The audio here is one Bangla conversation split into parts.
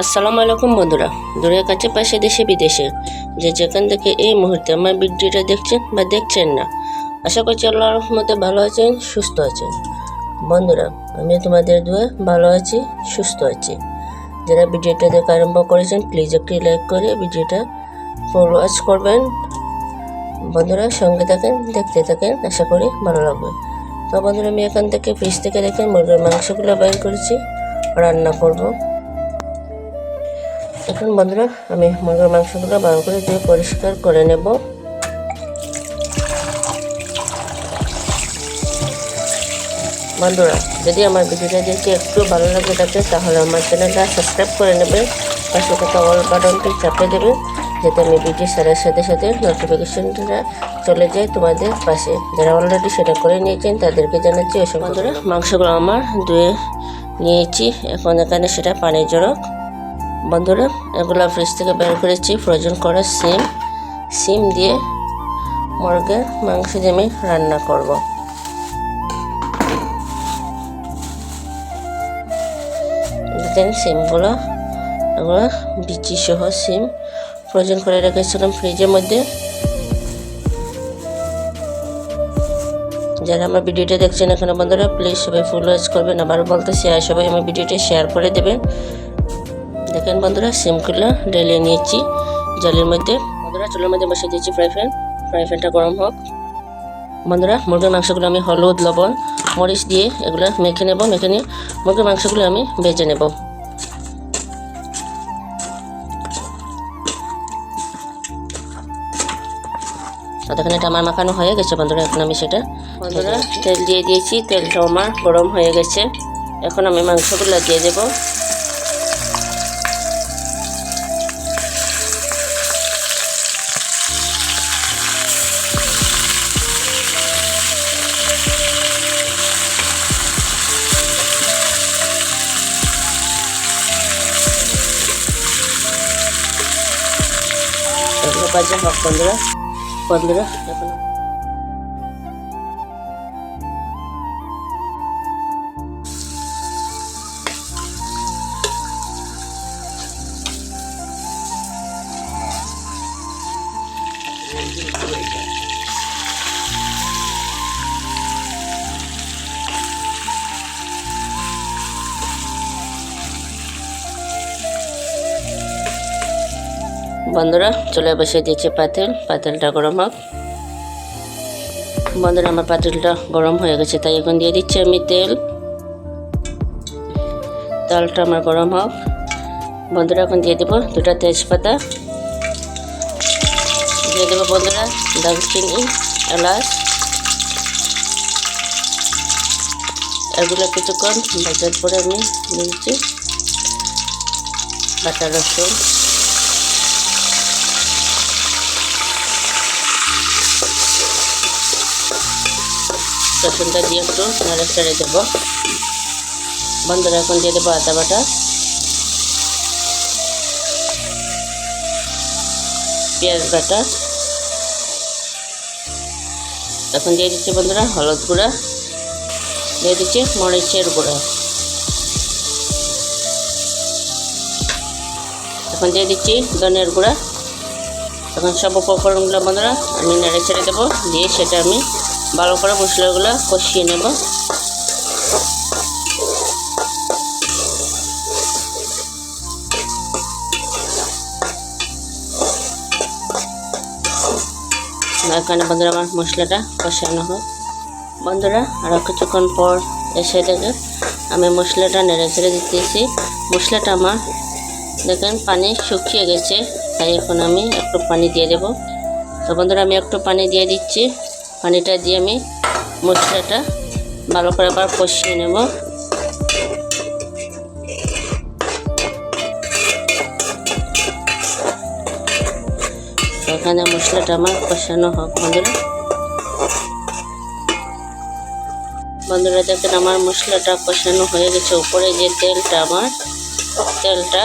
আসসালামু আলাইকুম, বন্ধুরা। দূরের কাছে পাশে দেশে, বিদেশে। যে যেখান থেকে এই মুহূর্তে আমার ভিডিওটা দেখছেন বা দেখছেন না, আশা করছি আল্লাহর রহমতে ভালো আছেন, সুস্থ আছেন। বন্ধুরা আমি তোমাদের দুয়ে ভালো আছি, সুস্থ আছি। যারা ভিডিওটা দেখে আরম্ভ করেছেন প্লিজ একটি লাইক করে ভিডিওটা ফুল ওয়াচ করবেন। বন্ধুরা, সঙ্গে থাকেন, দেখতে থাকেন, আশা করি ভালো লাগবে। তো বন্ধুরা, আমি এখান থেকে ফ্রিজ থেকে দেখেন মুরগির মাংসগুলো বাইর করেছি, রান্না করব। এখন বন্ধুরা আমি মুরগির মাংসগুলো ভালো করে দিয়ে পরিষ্কার করে নেব। বন্ধুরা, যদি আমার ভিডিওটা দেখতে একটু ভালো লাগে থাকে, তাহলে আমার চ্যানেলটা সাবস্ক্রাইব করে নেবে, পাশে থাকা অল বাটনটি চাপে দেবে, যাতে আমি ভিডিও সারার সাথে সাথে নোটিফিকেশনটা চলে যায় তোমাদের পাশে। যারা অলরেডি সেটা করে নিয়েছেন, তাদেরকে জানাচ্ছি ওসব বন্ধুরা, মাংসগুলো আমার ধুয়ে নিয়েছি। এখন এখানে সেটা পানির জড়ক। বন্ধুরা, এগুলো ফ্রিজ থেকে বের করেছি। ফ্রোজেন করা সিম। সিম দিয়ে মুরগের মাংস দিয়ে আমি রান্না করব। দেখেন সিমগুলো, এগুলো বিচি সহ সিম। ফ্রোজেন করে রেখেছিলাম ফ্রিজের মধ্যে। যারা আমার ভিডিওটা দেখছেন এখানে বন্ধুরা প্লিজ সবাই ফুল ওয়াচ করবেন। আবার বলতেছি, আর সবাই আমার ভিডিওটা শেয়ার করে দেবেন। দেখেন বন্ধুরা সিমগুলো ঢেলে নিয়েছি জলের মধ্যে। বন্ধুরা চুলের মধ্যে বসে দিয়েছি ফ্রাই প্যান ফ্রাই প্যানটা গরম হোক। বন্ধুরা মুরগির মাংসগুলো আমি হলুদ লবণ মরিচ দিয়ে এগুলো মেখে নেব মেখে নিয়ে মুরগির মাংসগুলো আমি ভেজে নেব। ততক্ষণ এটা আমার মাখানো হয়ে গেছে বন্ধুরা এখন আমি সেটা বন্ধুরা তেল দিয়ে দিয়েছি তেলটা আমার গরম হয়ে গেছে। এখন আমি মাংসগুলো দিয়ে দেবো। এগুলো বাজে হোক বন্ধুরা বন্ধুরা চলে বসে দিয়েছে পাতিল। পাতিলটা গরম হোক। বন্ধুরা, আমার পাতিলটা গরম হয়ে গেছে, তাই এখন দিয়ে দিচ্ছি আমি তেল। তেলটা আমার গরম হোক। বন্ধুরা, এখন দিয়ে দেবো দুটা তেজপাতা। দিয়ে দেবো বন্ধুরা দারচিনি, এলাচ। এগুলো কিছুক্ষণ ভাজার পরে আমি দিয়েছি বাটা রসুন। রসুনটা দিয়ে একটু নাড়ে ছেড়ে দেবো। বন্ধুরা এখন দিয়ে দেবো আদা বাটা। পেঁয়াজ বাটা। এখন দিয়ে দিচ্ছি বন্ধুরা হলুদ গুঁড়া। দিয়ে দিচ্ছি মরিচের গুঁড়া। এখন দিয়ে দিচ্ছি ধনের গুঁড়া। এখন সব উপকরণগুলো বন্ধুরা আমি নেড়ে ছেড়ে দেবো, দিয়ে সেটা আমি ভালো করে মশলাগুলো কষিয়ে নেব। এখানে বন্ধুরা আমার মশলাটা কষানো হোক বন্ধুরা আরও কিছুক্ষণ পর এসে দেখে আমি মশলাটা নেড়ে ছেড়ে দিতেছি। মশলাটা আমার দেখেন পানি শুকিয়ে গেছে, তাই এখন আমি একটু পানি দিয়ে দেব। তো বন্ধুরা, আমি একটু পানি দিয়ে দিচ্ছি। পানিটা দিয়ে আমি মশলাটা ভালো করে আবার কষিয়ে নেব। এখানে মশলাটা আমার কষানো হোক, বন্ধুরা। বন্ধুরা, দেখেন আমার মশলাটা কষানো হয়ে গেছে। উপরে যে তেলটা আমার, তেলটা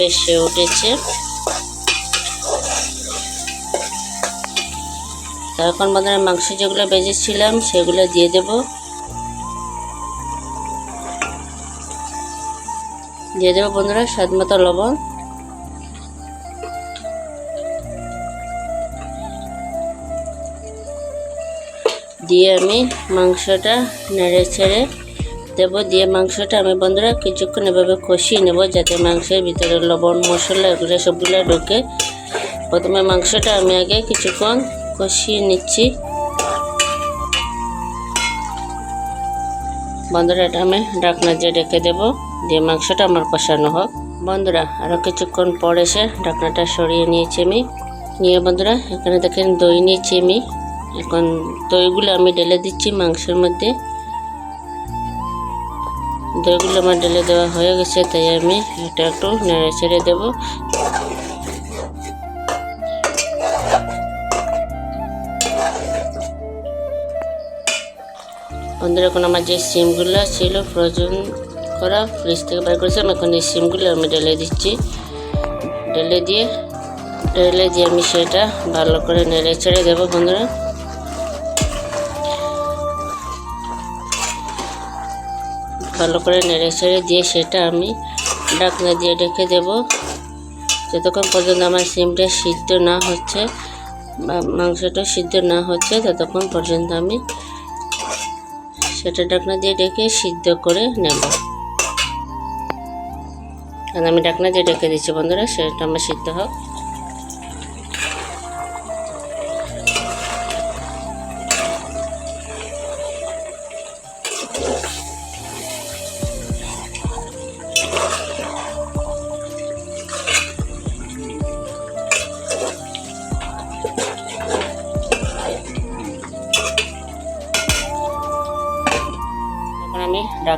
বেশি উঠেছে। এখন বন্ধুরা মাংস যেগুলো বেজেছিলাম, সেগুলো দিয়ে দেব। দিয়ে দেবো বন্ধুরা স্বাদ মতো লবণ। দিয়ে আমি মাংসটা নেড়ে ছেড়ে দেবো। দিয়ে মাংসটা আমি বন্ধুরা কিছুক্ষণ এভাবে কষিয়ে নেব, যাতে মাংসের ভিতরে লবণ, মশলা, এগুলো সবগুলো ঢোকে। প্রথমে মাংসটা আমি আগে কিছুক্ষণ কষিয়ে নিচ্ছি। বন্ধুরা, এটা আমি ঢাকনা দিয়ে রেখে দেবো। দিয়ে মাংসটা আমার কষানো হোক। বন্ধুরা আরও কিছুক্ষণ পর এসে ঢাকনাটা সরিয়ে নিয়েছি আমি। নিয়ে বন্ধুরা, এখানে দেখেন দই নিয়েছি আমি। এখন দইগুলো আমি ঢেলে দিচ্ছি মাংসের মধ্যে। দইগুলো আমার ঢেলে দেওয়া হয়ে গেছে, তাই আমি এটা একটু নেড়ে ছেড়ে দেবো। বন্ধুরা, এখন আমার যে সিমগুলো ছিল ফ্রোজেন করা ফ্রিজ থেকে বের করেছিলাম। এখন এই সিমগুলো আমি ঢেলে দিচ্ছি। ঢেলে দিয়ে ঢেলে দিয়ে আমি সেটা ভালো করে নেড়ে ছেড়ে দেবো বন্ধুরা। ভালো করে নেড়ে ছেড়ে দিয়ে সেটা আমি ঢাকনা দিয়ে রেখে দেব। যতক্ষণ পর্যন্ত আমার সিমটা সিদ্ধ না হচ্ছে বা মাংসটা সিদ্ধ না হচ্ছে, ততক্ষণ পর্যন্ত আমি সেটা ডাকনা দিয়ে ডেকে সিদ্ধ করে নেব। আর আমি ডাকনা দিয়ে ডেকে দিচ্ছি বন্ধুরা, সেটা আমার সিদ্ধ হোক।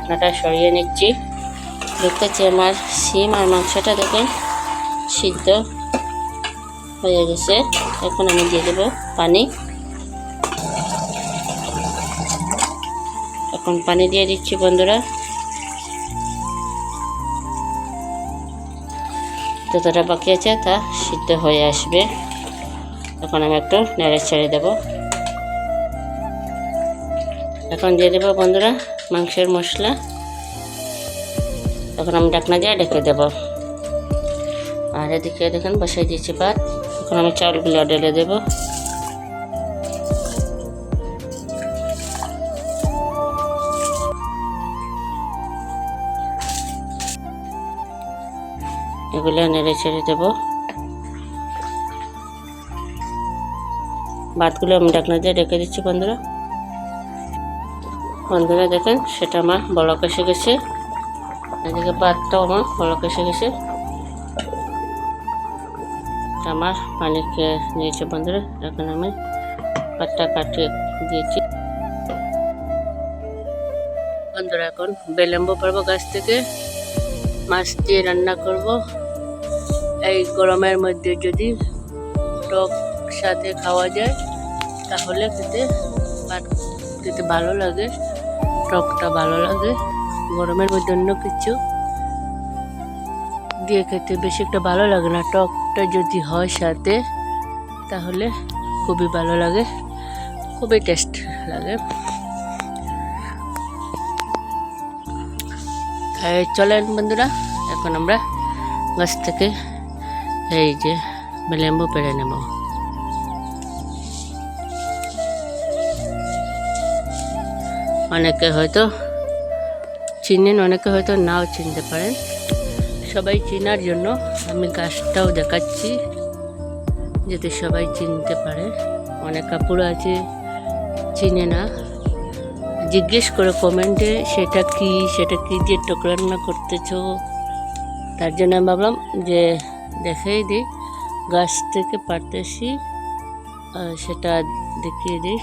ঢাকনাটা সরিয়ে নিচ্ছি। দেখতেছি আমার সিম আর মাংসটা দেখেন, সিদ্ধ হয়ে গেছে। এখন আমি দিয়ে দেবো পানি। এখন পানি দিয়ে দিচ্ছি বন্ধুরা। যতটা বাকি আছে তা সিদ্ধ হয়ে আসবে। এখন আমি একটু নেড়ে ছেড়ে দেবো। এখন দিয়ে দেবো বন্ধুরা মাংসের মশলা। এখন আমি ঢাকনা দিয়ে ঢেকে দেব। আর এদিকে দেখেন বসাই দিয়েছি ভাত। এখন আমি চাউলগুলো ঢেলে দেব। এগুলো নেড়ে ছেড়ে দেবো। ভাতগুলো আমি ঢাকনা দিয়ে রেখে দিচ্ছি বন্ধুরা। বন্ধুরা দেখেন, সেটা আমার বলক এসে গেছে। এদিকে ভাতটাও আমার বলক এসে গেছে। আমার পানি খেয়ে নিয়েছে বন্ধুরা, এখন আমি ভাতটা কাটিয়ে দিয়েছি। বন্ধুরা, এখন বেলেম্বু পারব গাছ থেকে। মাছ দিয়ে রান্না করব। এই গরমের মধ্যে যদি টক সাথে খাওয়া যায়, তাহলে খেতে খেতে ভালো লাগে। টকটা ভালো লাগে। গরমের মধ্যে অন্য কিছু দিয়ে খেতে বেশি একটা ভালো লাগে না। টকটা যদি হয় সাথে, তাহলে খুবই ভালো লাগে। খুবই টেস্ট লাগে। চলেন বন্ধুরা, এখন আমরা গাছ থেকে এই যে লেম্বু পেড়ে নেব। অনেকে হয়তো চিনেন, অনেকে হয়তো নাও চিনতে পারেন। সবাই চেনার জন্য আমি গাছটাও দেখাচ্ছি, যাতে সবাই চিনতে পারে। অনেক কাপড় আছে, চিনে না। জিজ্ঞেস করে কমেন্টে সেটা কি? সেটা কি দিয়ে টক করতেছ? তার জন্য আমি ভাবলাম যে দেখেই দিই, গাছ থেকে পারতেছি সেটা দেখিয়ে দিই।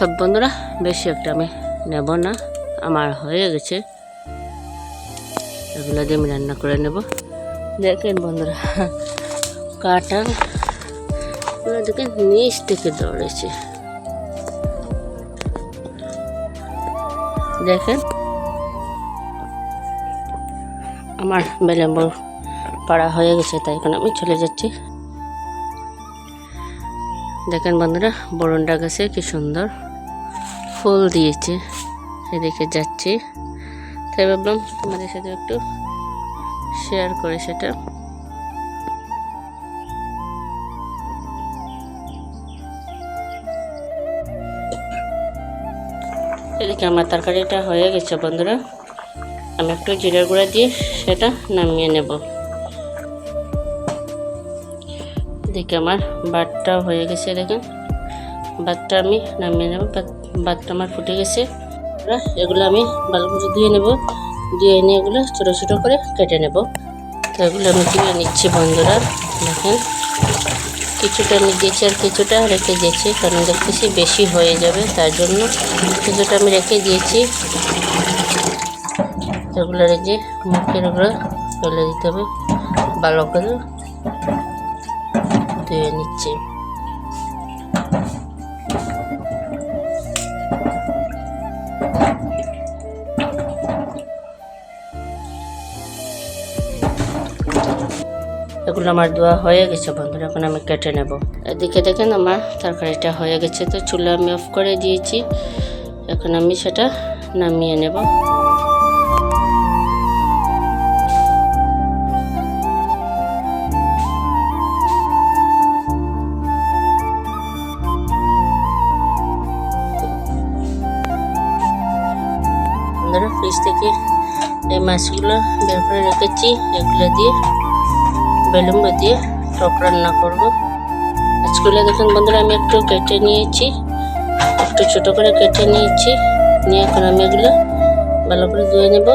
তো বন্ধুরা, বেশি একটা আমি নেব না। আমার হয়ে গেছে। এগুলো দিয়ে আমি রান্না করে নেব। দেখেন বন্ধুরা কাটা ওরা দেখেন নিচ থেকে দৌড়েছে দেখেন, আমার বেলেম্বর পাড়া হয়ে গেছে, তাই এখন আমি চলে যাচ্ছি। দেখেন বন্ধুরা, বরুণডা গাছে কি সুন্দর। ফুল দিয়েছে। সেদিকে যাচ্ছি। তাই ভাবলাম তোমাদের সাথে একটু শেয়ার করে সেটা। এদিকে আমার তরকারিটা হয়ে গেছে বন্ধুরা। আমি একটু জিরার গুঁড়া দিয়ে সেটা নামিয়ে নেব। এদিকে আমার ভাতটাও হয়ে গেছে, দেখেন। ভাতটা আমি নামিয়ে নেব। ভাতটা আমার ফুটে গেছে। এগুলো আমি ভালো করে ধুয়ে নেব। ধুয়ে নিয়ে এগুলো ছোটো ছোটো করে কেটে নেব। তো এগুলো আমি ধুয়ে নিচ্ছি বন্ধুরা, দেখেন। কিছুটা আমি দিয়েছি আর কিছুটা রেখে দিয়েছি, কারণ দেখতেছি বেশি হয়ে যাবে, তার জন্য কিছুটা আমি রেখে দিয়েছি। এগুলো রেখে মুখের উপরে ফেলে দিতে হবে ভালো করে ধুয়ে নিচ্ছি। এগুলো আমার দেওয়া হয়ে গেছে, বন্ধুরা। এখন আমি কেটে নেব। এদিকে দেখেন আমার তরকারিটা হয়ে গেছে, তো চুলা আমি অফ করে দিয়েছি। এখন আমি সেটা নামিয়ে নেব। ফ্রিজ থেকে এই মাছগুলো বের করে রেখেছি, এগুলো দিয়ে। বেলুন দিয়ে টক রান্না করব। আজকে দেখুন বন্ধুরা, আমি একটু কেটে নিয়েছি। একটু ছোটো করে কেটে নিয়েছি। নিয়ে এখন আমি এগুলো ভালো করে ধুয়ে নেব।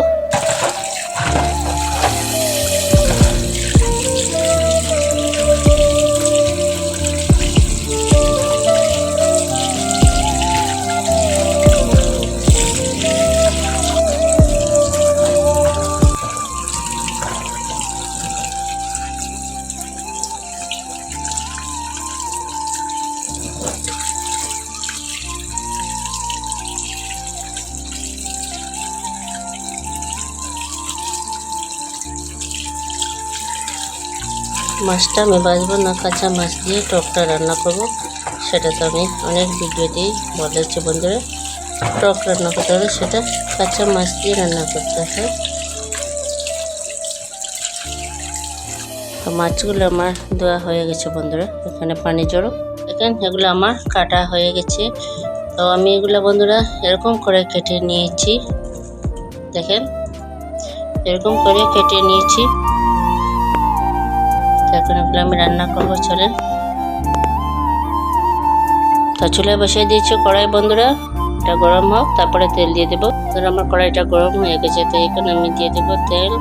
মাছটা আমি বাজবো না, কাঁচা মাছ দিয়ে টকটা রান্না করব। সেটা তো আমি অনেক ভিডিওতেই বলেছি বন্ধুরা। টক রান্না করতে হলে সেটা কাঁচা মাছ দিয়ে রান্না করতে হয়। তো মাছগুলো আমার দেওয়া হয়ে গেছে বন্ধুরা, এখানে পানি জড়ো। দেখেন, এগুলো আমার কাটা হয়ে গেছে। তো আমি এগুলো বন্ধুরা এরকম করে কেটে নিয়েছি। দেখেন, এরকম করে কেটে নিয়েছি। এখন এগুলো আমি রান্না করব চলে তো চুলে বসিয়ে দিয়েছি কড়াই, বন্ধুরা। এটা গরম হোক, তারপরে তেল দিয়ে দেবো। ধর আমার কড়াইটা গরম হয়ে গেছে, তো এখানে আমি দিয়ে দেবো তেল।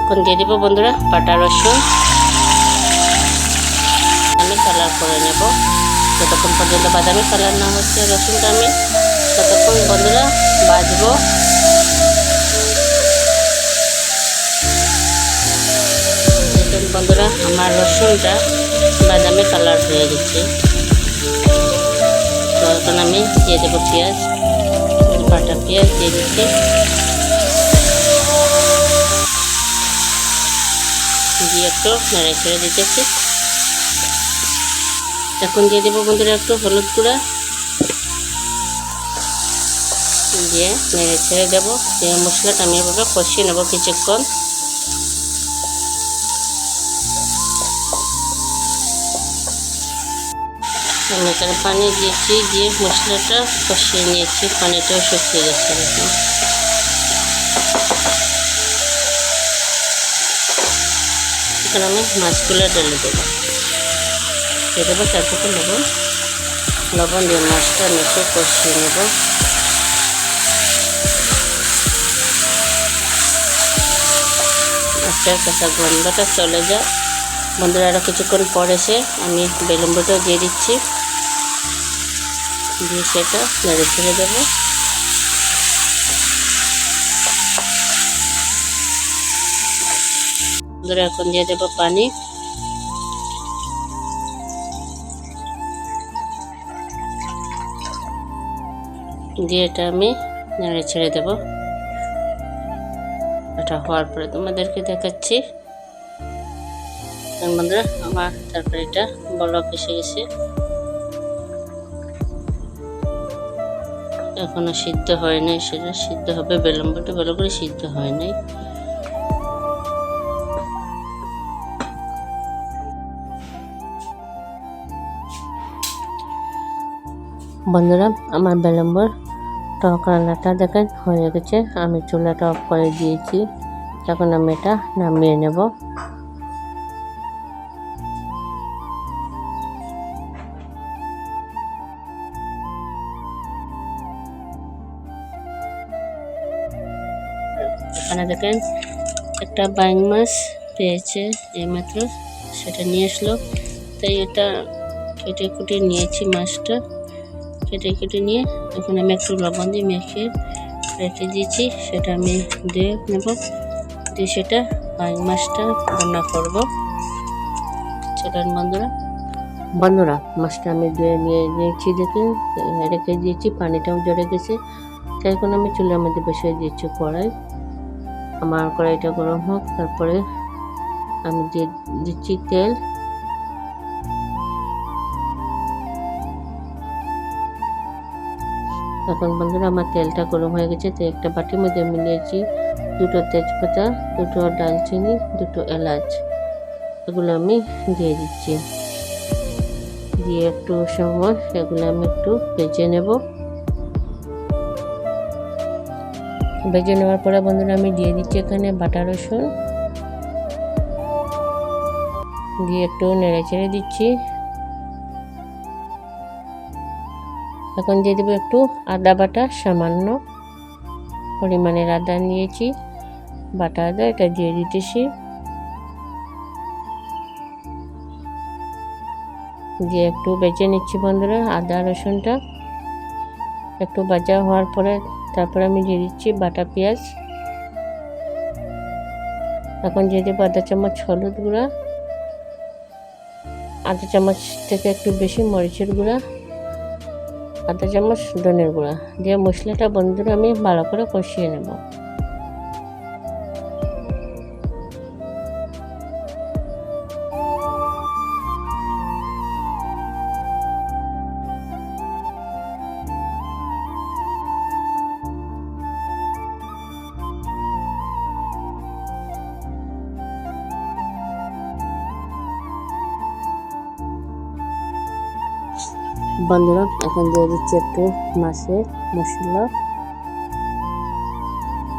এখন দিয়ে দেবো, বন্ধুরা, বাটা রসুন। আমি কালার করে নেব। যতক্ষণ পর্যন্ত বাদামি কালার না হচ্ছে রসুনটা আমি, ততক্ষণ বন্ধুরা, বাজবো। বন্ধুরা, আমার রসুনটা বাদামি কালার হয়ে গেছে। তো এখন আমি দিয়ে দেবো পেঁয়াজ বাটা পেঁয়াজ দিয়ে দিচ্ছি। দিয়ে একটু নেড়ে ছেড়ে দিতেছি। এখন দিয়ে দেবো বন্ধুরা একটু হলুদ গুঁড়া। দিয়ে নেড়ে ছেড়ে দেবো। দিয়ে মশলাটা আমি এভাবে কষিয়ে নেব কিছুক্ষণ। আমি এখানে পানি দিয়েছি, দিয়ে মশলাটা কষিয়ে নিয়েছি, পানিটাও শুকিয়ে গেছে দেখুন। এখন আমি মাছগুলো ঢেলে দেবো। দিয়ে দেবো তারপরে লবণ। লবণ দিয়ে মাছটা মেখে কষিয়ে নেব। মাছটার কাঁচা গন্ধটা চলে যায় বন্ধুরা আরও কিছুক্ষণ পরে সে আমি বেলুম্বটাও দিয়ে দিচ্ছি। দিয়ে সেটা নেড়ে ছেড়ে দেবো। বন্ধুরা এখন দিয়ে দেবো পানি। দিয়ে এটা আমি নেড়ে ছেড়ে দেবো। এটা হওয়ার পরে তোমাদেরকে দেখাচ্ছি। বন্ধুরা, আমার তরকারিটা বলক এসে গেছে। এখনও সিদ্ধ হয় নাই সেটা সিদ্ধ হবে বিলম্বটা ভালো করে সিদ্ধ হয় নাই। বন্ধুরা, আমার বিলম্বর টক রান্নাটা দেখেন হয়ে গেছে, আমি চুলাটা অফ করে দিয়েছি। তখন আমি এটা নামিয়ে নেব। দেখেন, একটা বাইং মাছ পেয়েছে এইমাত্র, সেটা নিয়ে আসলো। তাই এটা কেটে কুটে নিয়েছি মাছটা। কেটে কেটে নিয়ে এখন আমি একটু লবণ দিয়ে মেখে রেখে দিয়েছি, সেটা আমি দিয়ে নেব। দিয়ে সেটা বাইং মাছটা রান্না করব। চলেন বন্ধুরা। বন্ধুরা, মাছটা আমি ধুয়ে নিয়ে নিয়েছি দেখে রেখে দিয়েছি, পানিটাও জড়ে গেছে। তাই এখন আমি চুলের মধ্যে বসিয়ে দিয়েছি কড়াই। আমার কড়াইটা গরম হোক, তারপরে আমি দিয়ে দিচ্ছি তেল। এখন বন্ধুরা আমার তেলটা গরম হয়ে গেছে, তো একটা বাটির মধ্যে আমি নিয়েছি দুটো তেজপাতা, দুটো ডালচিনি, দুটো এলাচ। এগুলো আমি দিয়ে দিচ্ছি। দিয়ে একটু সময় এগুলো আমি একটু ভেজে নেব। ভেজে নেওয়ার পরে বন্ধুরা আমি দিয়ে দিচ্ছি এখানে বাটা রসুন। দিয়ে একটু নেড়ে চেড়ে দিচ্ছি। এখন দিয়ে দেবো একটু আদা বাটা, সামান্য পরিমাণের আদা নিয়েছি। বাটা আদা, এটা দিয়ে দিতেছি। দিয়ে একটু বেজে নিচ্ছি বন্ধুরা আদা রসুনটা। একটু ভাজা হওয়ার পরে তারপরে আমি দিয়ে দিচ্ছি বাটা পেঁয়াজ। এখন দিয়ে দেবো আধা চামচ হলুদ গুঁড়া, আধা চামচ থেকে একটু বেশি মরিচের গুঁড়া, আধা চামচ ধনের গুঁড়া। দিয়ে মশলাটা বন্ধুরা আমি ভালো করে কষিয়ে নেব। বন্ধুরা, এখন দিয়ে দিচ্ছি একটু মাছের মশলা।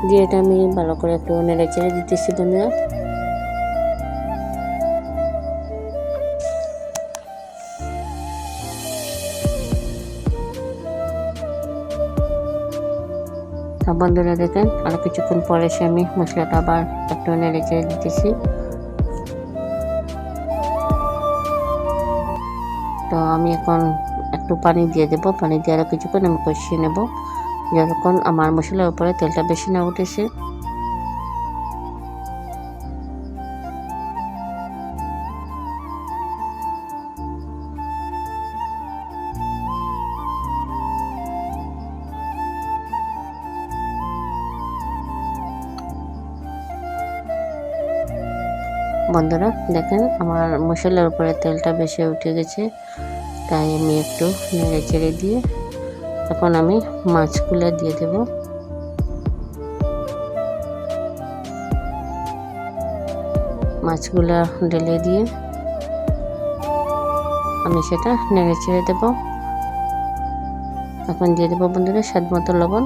দিয়ে এটা আমি ভালো করে একটু নেড়ে চেড়ে দিতেছি বন্ধুরা। বন্ধুরা দেখেন, আর কিছুক্ষণ পরে এসে আমি মশলাটা আবার একটু নেড়ে চেড়ে দিতেছি। তো আমি এখন একটু পানি দিয়ে দেবো। পানি দিয়ে আরও কিছুক্ষণ আমি কষিয়ে নেব। যতক্ষণ আমার মশলার উপরে তেলটা বেশি না উঠেছে। বন্ধুরা, দেখেন আমার মশলার উপরে তেলটা বেশি উঠে গেছে। তাই আমি একটু নেড়ে চেড়ে দিয়ে এখন আমি মাছগুলো দিয়ে দেব। মাছগুলো ঢেলে দিয়ে আমি সেটা নেড়ে চেড়ে দেবো। এখন দিয়ে দেবো বন্ধুরা স্বাদ মতো লবণ।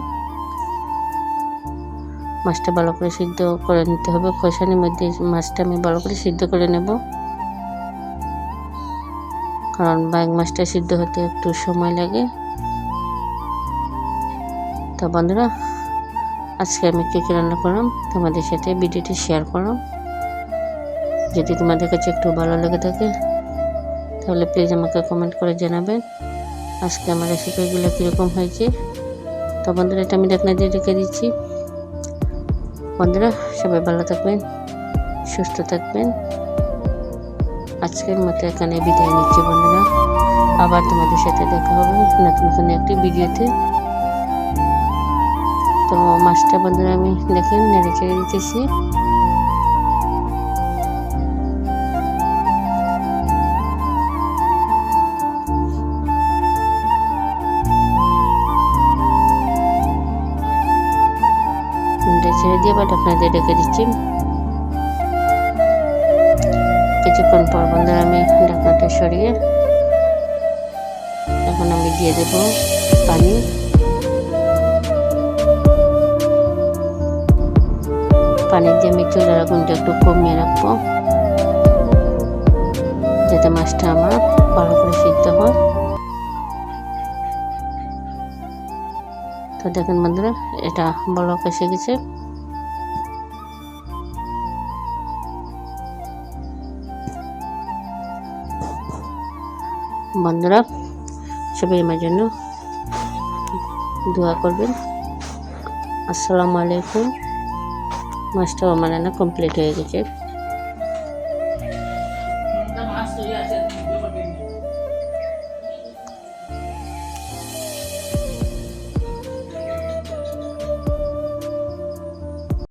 মাছটা ভালো করে সিদ্ধ করে নিতে হবে। খোসানির মধ্যে মাছটা আমি ভালো করে সিদ্ধ করে নেব। কারণ বাইক মাছটা সিদ্ধ হতে একটু সময় লাগে। তো বন্ধুরা, আজকে আমি কী কী রান্না করলাম তোমাদের সাথে ভিডিওটি শেয়ার করলাম। যদি তোমাদের কাছে একটু ভালো লেগে থাকে, তাহলে প্লিজ আমাকে কমেন্ট করে জানাবেন আজকে আমার রেসিপিগুলো কীরকম হয়েছে। তো বন্ধুরা, এটা আমি দেখনা দিয়ে রেখে দিচ্ছি। বন্ধুরা, সবাই ভালো থাকবেন, সুস্থ থাকবেন। আজকের মতো এখানে বিদায় নিচ্ছি বন্ধুরা। আবার তোমাদের সাথে দেখা হবে নতুন কোনো একটি ভিডিওতে। তো মাছটা বন্ধুরা আমি দেখেন, নেড়ে ছেড়ে দিতেছি। ছেড়ে দিয়ে বা ঢাকনা দিয়ে ঢেকে দিচ্ছি। কিছুক্ষণ পর বন্ধুরা আমি ঢাকনাটা সরিয়ে এখন আমি দিয়ে দেব পানি। পানি দিয়ে আমি চুলার আগুনটা একটু কমিয়ে রাখব, যাতে মাছটা আমার ভালো করে সিদ্ধ হয়। তো দেখেন বন্ধুরা, এটা বলক এসে গেছে। বন্ধুরা সবাই আমার জন্য দোয়া করবেন। আসসালামু আলাইকুম। মাস্টার আমার কমপ্লিট হয়ে গেছে।